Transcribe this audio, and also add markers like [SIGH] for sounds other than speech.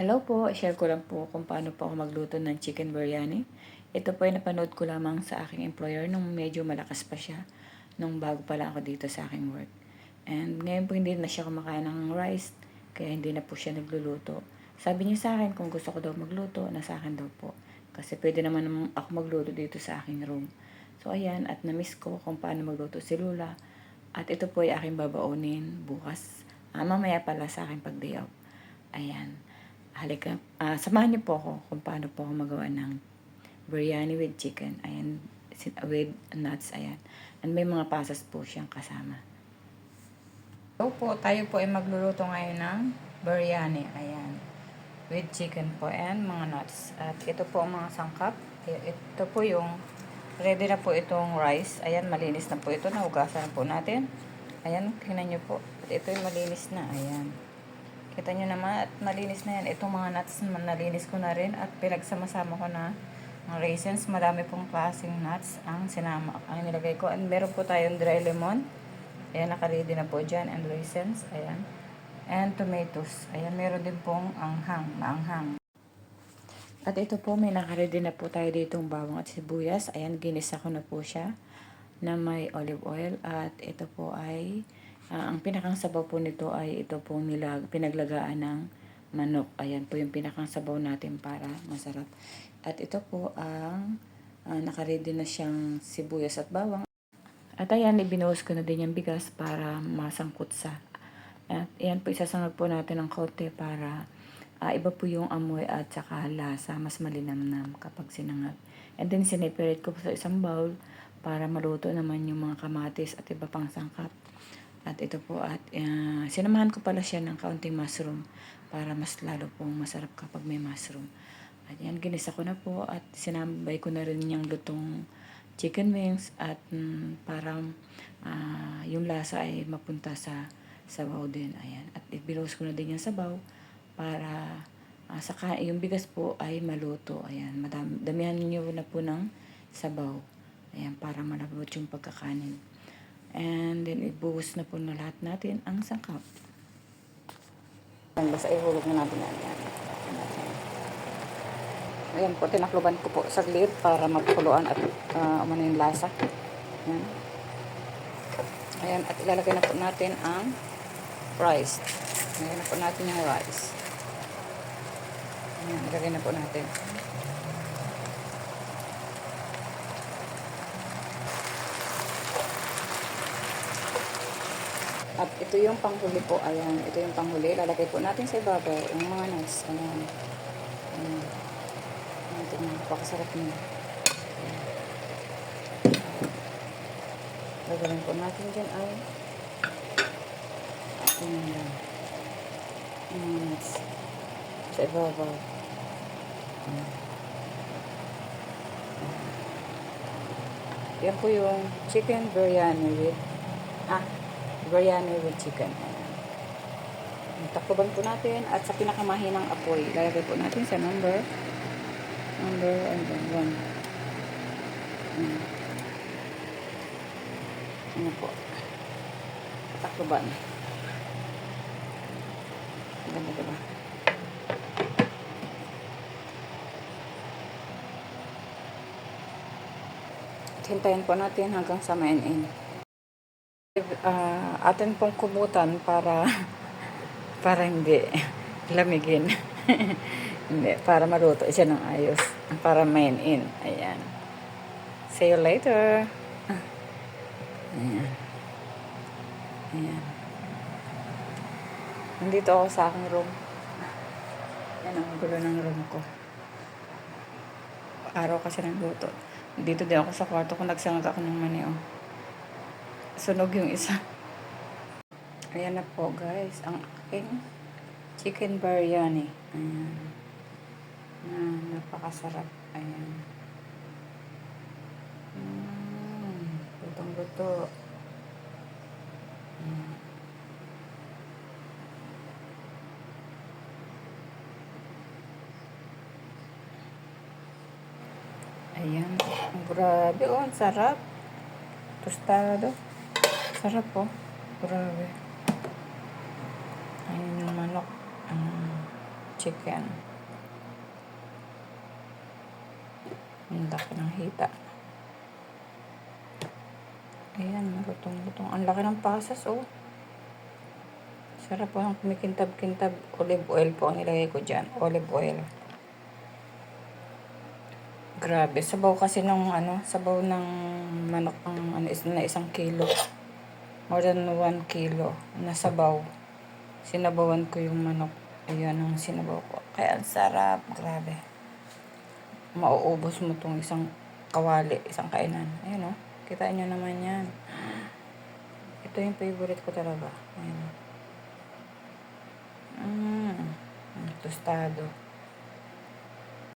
Hello po, share ko lang po kung paano po ako magluto ng chicken biryani. Ito po ay napanood ko lamang sa aking employer nung medyo malakas pa siya, nung bago pa lang ako dito sa aking work. And ngayon po hindi na siya kumakain ng rice, kaya hindi na po siya nagluluto. Sabi niya sa akin kung gusto ko daw magluto, nasa akin daw po. Kasi pwede naman ako magluto dito sa aking room. So ayan, at na-miss ko kung paano magluto si Lula. At ito po ay aking babaunin bukas. Ah, mamaya pala sa aking pag-day off. Ayan. Halika. Ah, samahan niyo po ako kung paano po ako magawa ng biryani with chicken. Ayan. With nuts. Ayan. And may mga pasas po siyang kasama. So po, tayo po ay magluluto ngayon ng biryani. Ayan. With chicken po and mga nuts. At ito po ang mga sangkap. Ito po yung ready na po itong rice. Ayan, malinis na po ito. Nahugasan na po natin. Ayan, tingnan nyo po. Ito yung malinis na. Ayan. Kita nyo naman at malinis na yan. Itong mga nuts naman nalinis ko na rin at pinagsama-sama ko na mga raisins. Madami pong klaseng nuts ang sinama, ang nilagay ko. And meron po tayong dry lemon. Ayan, nakaready na po dyan. And raisins. Ayan. And tomatoes. Ayan, meron din pong anghang, maanghang. At ito po, may nakaready na po tayo ditong bawang at sibuyas. Ayan, ginisa ko na po siya na may olive oil. At ito po ay, ah, ang pinakang sabaw po nito ay ito pong nilag, pinaglagaan ng manok. Ayan po yung pinakang sabaw natin para masarap. At ito po ang uh, nakaready na siyang sibuyas at bawang. At ayan, ibinuhos ko na din yung bigas para masangkot sa. At ayan po, isasangag po natin ng kaunti para ah, iba po yung amoy at saka lasa. Mas malinamnam kapag sinangag. And then, sineperate ko po sa isang bowl para maluto naman yung mga kamatis at iba pang sangkap. At ito po, at ah, sinamahan ko pala siya ng kaunting mushroom para mas lalo pong masarap kapag may mushroom. At yan, ginisa ko na po at sinambay ko na rin yung lutong chicken wings at mm, parang ah, yung lasa ay mapunta sa sabaw din. Ayan. At ibinuhos ko na din yung sabaw para ah, saka yung bigas po ay maluto. Ayan. Madam, damihan niyo na po ng sabaw. Ayan, para malabot yung pagkakanin. And then, ibuhos na po na lahat natin ang sangkap. Basta ihulog na natin yan. Ayan. Po, tinakluban ko po saglit para magkuluan at uh, umano yung lasa. Ayan. Ayan, at ilalagay na po natin ang rice. Ayan na po natin yung rice. Ayan, ilagay na po natin. At ito yung panghuli po. Ayan, ito yung panghuli. Lalagay po natin sa ibabaw yung mga nuts. Ayan. Ayan. Ayan, tingnan. Napakasarap niya. Lagyan po natin dyan ay Ayan. Yung mga nuts. Sa ibabaw. Ayan. Yan po yung chicken biryani with ah, biryani with chicken. Ayan. Takloban po natin at sa pinakamahinang apoy, lalagay po natin sa number number and then one. Ayan. Ano po. Takloban. Ganda diba? At hintayin po natin hanggang sa main-in. Uh, atin pong kumutan para [LAUGHS] para hindi lamigin. [LAUGHS] hindi, para maluto siya ng ayos. Para main in. Ayan. See you later. Ayan. Ayan. Nandito ako sa aking room. Yan ang gulo ng room ko. Araw kasi ng luto. Dito din ako sa kwarto ko. Nagsangag ako ng mani, oh. Sunog yung isa. [LAUGHS] Ayan na po, guys. Ang aking chicken biryani. Ayan. Ayan, napakasarap. Ayan. Mm, lutong-luto. Ayan. Ayan. Grabe, oh. Ang sarap. Tostado. Sarap, oh. Grabe. Ayan yung manok. Mm. chicken. Ang laki ng hita. Ayan, lutong-lutong. Ang laki ng pasas, oh. Sarap po ang kumikintab-kintab. Olive oil po ang nilagay ko dyan. Olive oil. Grabe. Sabaw kasi ng ano, sabaw ng manok ang ano, is, na isang kilo. More than one kilo na sabaw. Sinabawan ko yung manok. Ayan ang sinabaw ko. Kaya ang sarap. Grabe. Mauubos mo tong isang kawali, isang kainan. Ayan o. Kita nyo naman yan. Ito yung favorite ko talaga. Ayan. Mm. Mm, Tostado.